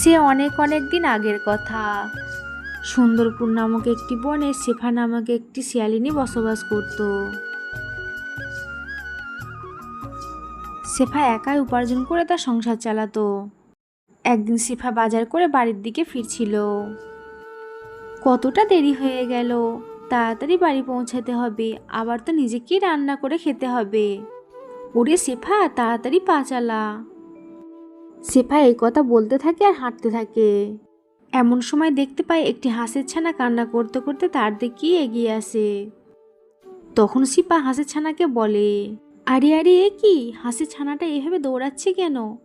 সে অনেক অনেক দিন আগের কথা। সুন্দরপুর নামক একটি বনে শেফা নামক একটি শিয়ালিনী বসবাস করত। শেফা একাই উপার্জন করে তার সংসার চালাতো। একদিন শেফা বাজার করে বাড়ির দিকে ফিরছিল। কতটা দেরি হয়ে গেল, তাড়াতাড়ি বাড়ি পৌঁছাতে হবে, আবার তো নিজেকেই রান্না করে খেতে হবে। ওরে শেফা, তাড়াতাড়ি পা চালা। শেফা এই কথা বলতে থাকে আর হাঁটতে থাকে। এমন সময় দেখতে পায় একটি হাঁসের ছানা কান্না করতে করতে তার দিকেই এগিয়ে আসে। তখন সিপা হাঁসের ছানাকে বলে, আরে আরে, এ কি? হাঁসের ছানাটা এভাবে দৌড়াচ্ছে কেন?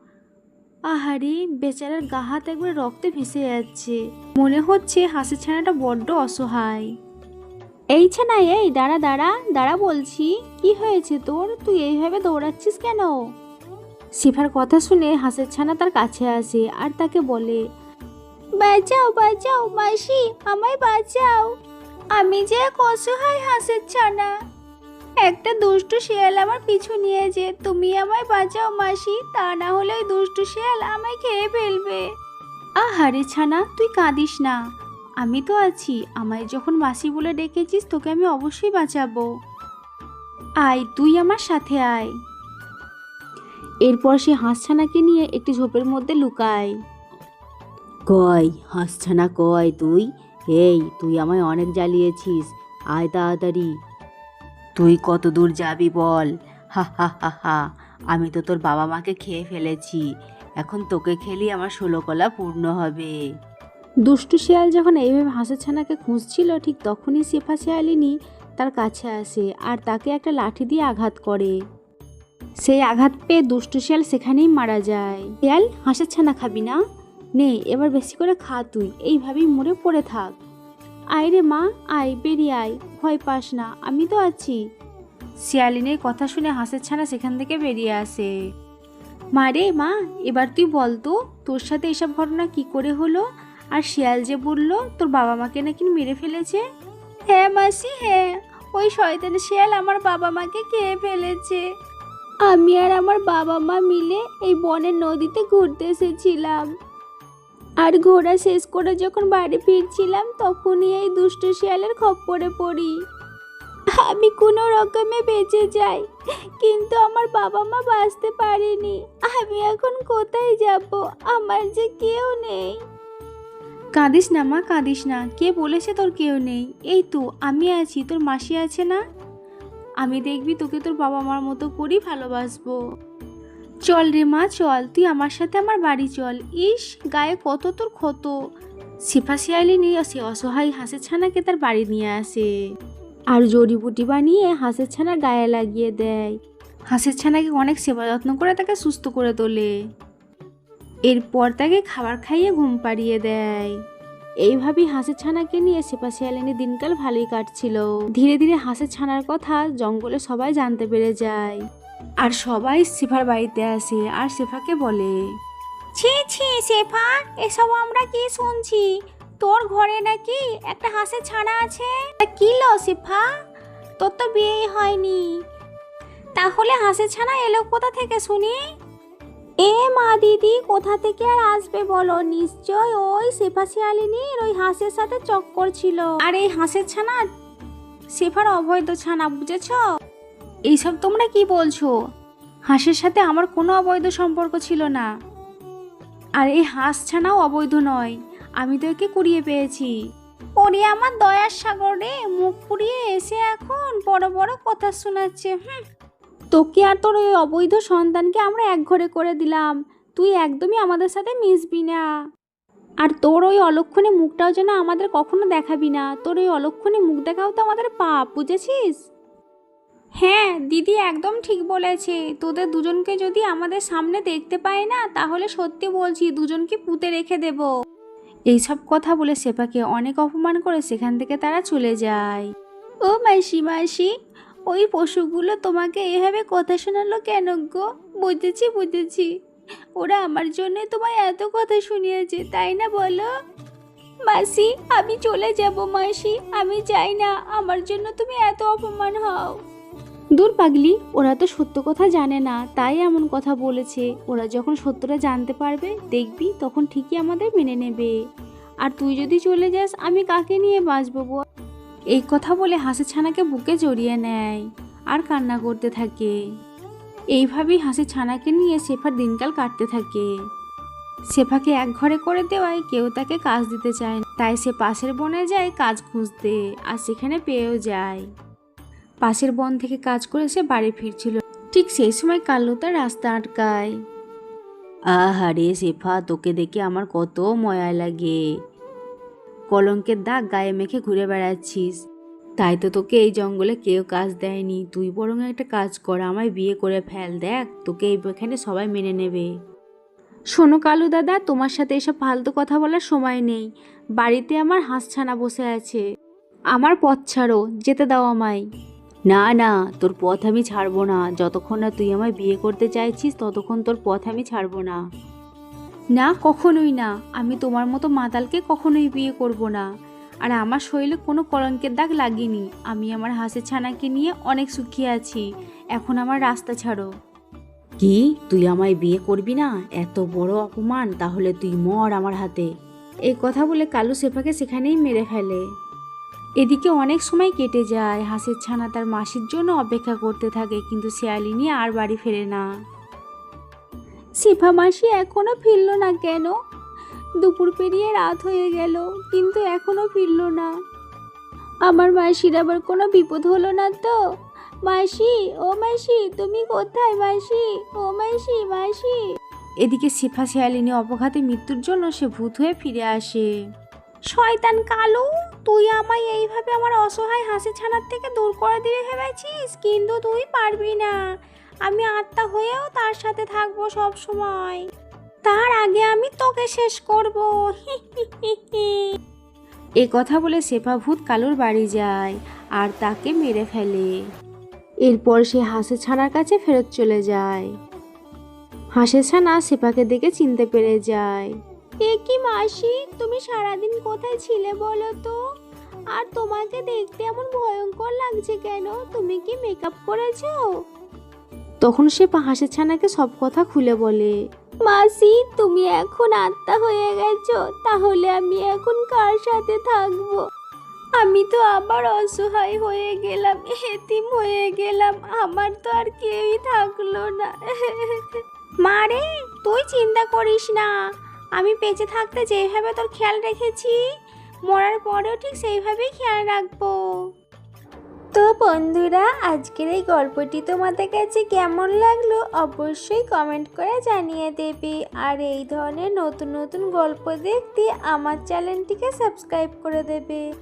আহারে, বেচারার গা হাত একবারে রক্তে ভেসে যাচ্ছে। মনে হচ্ছে হাঁসের ছানাটা বড্ড অসহায়। এই ছানা, এই, দাঁড়া দাঁড়া দাঁড়া বলছি, কি হয়েছে তোর? তুই এইভাবে দৌড়াচ্ছিস কেন? শিফার কথা শুনে হাঁসের ছানা তার কাছে আসে আর তাকে বলে বাঁচাও বাঁচাও মাসি আমায় বাঁচাও। আমি যে এক অসহায় হাঁসের ছানা। একটা দুষ্টু শিয়াল আমার পিছু নিয়েছে তুমি আমায় বাঁচাও মাসি তা না হলে ওই দুষ্টু শিয়াল আমায় খেয়ে ফেলবে। আহারে ছানা তুই কাঁদিস না। আমি তো আছি আমায় যখন মাসি বলে ডেকেছিস তোকে আমি অবশ্যই বাঁচাবো। আয় তুই আমার সাথে আয়। এরপর সে হাঁসছানাকে নিয়ে একটি ঝোপের মধ্যে লুকায়। কয় হাসছানা কয় তুই? এই তুই আমায় অনেক জ্বালিয়েছিস। আয় তাড়াতাড়ি। তুই কত দূর যাবি বল? হা হা হা হা। আমি তো তোর বাবা মাকে খেয়ে ফেলেছি। এখন তোকে খেলি আমার ষোলো কলা পূর্ণ হবে। দুষ্টু শিয়াল যখন এইভাবে হাঁসের ছানাকে খুঁজছিল ঠিক তখনই শেফা শিয়ালিনী তার কাছে আসে আর তাকে একটা লাঠি দিয়ে আঘাত করে। সেই আঘাত পেয়ে দুষ্টু শিয়াল সেখানেই মারা যায়। শিয়াল হাঁসের ছানা খাবি না? নে, এবার বেশি করে খা তুই, এইভাবেই মরে পড়ে থাক। আয় রে মা, আয়, বেরিয়ে আয়, ভয় পাস না, আমি তো আছি। শিয়ালিনের কথা শুনে হাঁসের ছানা সেখান থেকে বেরিয়ে আসে। মা রে মা, এবার তুই বল তো, তোর সাথে এসব ঘটনা কি করে হলো? আর শিয়াল যে বলল, তোর বাবা মাকে নাকি মেরে ফেলেছে? হ্যাঁ মাসি হ্যাঁ ওই শয়তান শিয়াল আমার বাবা মাকে খেয়ে ফেলেছে। আমি আর আমার বাবা মা মিলে এই বনের নদীতে ঘুরতে এসেছিলাম। আর ঘোরা শেষ করে যখন বাড়ি ফিরছিলাম, তখনই এই দুষ্ট শিয়ালের খপ্পরে পড়ি। আমি কোনো রকমে বেঁচে যাই, কিন্তু আমার বাবা মা বাঁচতে পারেনি। আমি এখন কোথায় যাব? আমার যে কেউ নেই। কাঁদিস না মা, কাঁদিস না। কে বলেছে তোর কেউ নেই? এই তো, আমি আছি। তোর মাসি আছে না? আমি দেখবি তোকে তোর বাবা মার মতো করেই ভালোবাসবো। চল রে মা, চল, তুই আমার সাথে আমার বাড়ি চল। ইস, গায়ে কত তোর ক্ষত। সিফা শিয়ালি নিয়ে সে অসহায় হাঁসের ছানাকে তার বাড়ি নিয়ে আসে। আর জড়িবুটি বানিয়ে হাঁসের ছানার গায়ে লাগিয়ে দেয়। হাঁসের ছানাকে অনেক সেবা যত্ন করে তাকে সুস্থ করে তোলে। এরপর তাকে খাবার খাইয়ে ঘুম পাড়িয়ে দেয়। এইভাবেই হাঁসের ছানাকে নিয়ে সেপা শিয়ালিনী দিনকাল ভালোই কাটছিল। ধীরে ধীরে হাঁসের ছানার কথা জঙ্গলে সবাই জানতে পেরে যায়। আর সবাই সেফার বাড়িতে আসে আর সেফাকে বলে, ছি ছি সেফা এসব আমরা কি শুনছি? তোর ঘরে নাকি একটা হাঁসের ছানা আছে? কি লো সেফা তোর তো বিয়েই হয়নি। তাহলে হাঁসের ছানা এলো কোথা থেকে শুনি? এ মা দিদি, কোথা থেকে আর আসবে বলো? নিশ্চয় ওই শেফা শিয়ালিনীর ওই হাঁসের সাথে চক্কর ছিল। আর এই হাঁসের ছানা? শেফার অবৈধ ছানা, বুঝেছ? এইসব তোমরা কি বলছো? হাঁসের সাথে আমার কোনো অবৈধ সম্পর্ক ছিল না। আর এই হাঁস ছানাও অবৈধ নয়। আমি তো একে কুড়িয়ে পেয়েছি। ওরে আমার দয়ার সাগরে, মুখ পুড়িয়ে এসে এখন বড় বড় কথা শোনাচ্ছে, হুম। তোকে আর তোর ওই অবৈধ সন্তানকে আমরা এক ঘরে করে দিলাম। তুই একদমই আমাদের সাথে মিশবি না। আর তোর ওই অলক্ষণে মুখটাও যেন আমাদের কখনো দেখাবি না। তোর ওই অলক্ষণে মুখ দেখাও তো আমাদের পাপ, বুঝেছিস? হ্যাঁ দিদি একদম ঠিক বলেছে। তোদের দুজনকে যদি আমাদের সামনে দেখতে পাই না, তাহলে সত্যি বলছি দুজনকে পুঁতে রেখে দেব। এইসব কথা বলে সেপাকে অনেক অপমান করে সেখান থেকে তারা চলে যায়। ও মাসি মাসি। ওই পশুগুলো তোমাকে এভাবে কথা শোনালো কেন গো? বুঝেছি বুঝেছি। ওরা আমার জন্য তোমায় এত কথা শুনিয়েছে, তাই না বলো? মাসি, আমি চলে যাব, মাসি। আমি চাই না, আমার জন্য তুমি এত অপমান হও। দূর পাগলি, ওরা তো সত্য কথা জানে না, তাই এমন কথা বলেছে। ওরা যখন সত্যটা জানতে পারবে, দেখবি তখন ঠিকই আমাদের মেনে নেবে। আর তুই যদি চলে যাস, আমি কাকে নিয়ে বাঁচবো এই কথা বলে হাসি ছানাকে বুকে জড়িয়ে নেয় আর কান্না করতে থাকে। এইভাবেই হাসি ছানাকে নিয়ে শেফার দিনকাল কাটতে থাকে। শেফাকে এক ঘরে করে দেওয়ায় কেউ তাকে কাজ দিতে চায় না। তাই সে পাশের বনে যায় কাজ খুঁজতে আর সেখানে পেয়েও যায়। পাশের বন থেকে কাজ করে সে বাড়ি ফিরছিল। ঠিক সেই সময় কাল্লু তার রাস্তা আটকায়। আহারে শেফা, তোকে দেখে আমার কত ময়া লাগে। কলঙ্কের দাগ গায়ে মেখে ঘুরে বেড়াচ্ছিস। তাই তো তোকে এই জঙ্গলে কেউ কাজ দেয়নি। তুই বরং একটা কাজ কর, আমায় বিয়ে করে ফেল, দেখ, তোকে এখানে সবাই মেনে নেবে। শোনো কালু দাদা, তোমার সাথে এসব ফালতু কথা বলার সময় নেই। বাড়িতে আমার হাঁসছানা বসে আছে। আমার পথ ছাড়ো, যেতে দাও আমায়। না না, তোর পথ আমি ছাড়বো না। যতক্ষণ না তুই আমায় বিয়ে করতে চাইছিস, ততক্ষণ তোর পথ আমি ছাড়বো না। না কখনোই না। আমি তোমার মতো মাতালকে কখনোই বিয়ে করব না। আর আমার শরীরে কোনো কলঙ্কের দাগ লাগেনি। আমি আমার হাঁসের ছানাকে নিয়ে অনেক সুখী আছি। এখন আমার রাস্তা ছাড়ো। কি? তুই আমায় বিয়ে করবি না? এত বড় অপমান তাহলে তুই মর আমার হাতে। এই কথা বলে কালু সেফাকে সেখানেই মেরে ফেলে। এদিকে অনেক সময় কেটে যায়। হাঁসের ছানা তার মাসির জন্য অপেক্ষা করতে থাকে কিন্তু শিয়ালিনী আর বাড়ি ফেরে না। শেফা মাসি এখনও ফিরল না কেন? দুপুর পেরিয়ে রাত হয়ে গেল, কিন্তু এখনও ফিরল না। আমার মাসির আবার কোনো বিপদ হলো না তো? মাসি, ও মাসি, তুমি কোথায় মাসি? ও মাসি মাসি। এদিকে শিফা শিয়ালিনী অপঘাতে মৃত্যুর জন্য সে ভূত হয়ে ফিরে আসে। শয়তান কালু, তুই আমায় এইভাবে আমার অসহায় হাসি ছানার থেকে দূর করে দিবে ভেবেছিস? কিন্তু তুই পারবি না। আমি আত্মা হয়েও তার সাথে থাকব সব সময়। তার আগে আমি তোকে শেষ করব। এ কথা বলে সেপা ভূত কালুর বাড়ি যায় আর তাকে মেরে ফেলে। এরপর সে হাসে ছানার কাছে ফেরত চলে যায়। হাঁসের ছানা সেপাকে দেখে চিনতে পেরে যায়। এ কি মাসি, তুমি সারাদিন কোথায় ছিলে বলো তো? আর তোমাকে দেখতে এমন ভয়ঙ্কর লাগছে কেন? তুমি কি মেকআপ করেছ? তখন সে হাঁসের ছানাকে সব কথা খুলে বলে মাসি তুমি এখন আত্মা হয়ে গেছো তাহলে আমি এখন কার সাথে থাকব? আমি তো আবার অসহায় হয়ে গেলাম হেতিম হয়ে গেলাম আমার তো আর কেউই থাকল না। মারে তুই চিন্তা করিস না আমি বেঁচে থাকতে যেভাবে তোর খেয়াল রেখেছি মরার পরেও ঠিক সেইভাবেই খেয়াল রাখব। তো বন্ধুরা, আজকের এই গল্পটি তোমাদের কাছে কেমন লাগল অবশ্যই কমেন্ট করে জানিয়ে দেবে। আর এই ধরনের নতুন নতুন গল্প দেখতে আমার চ্যানেলটিকে সাবস্ক্রাইব করে দেবে।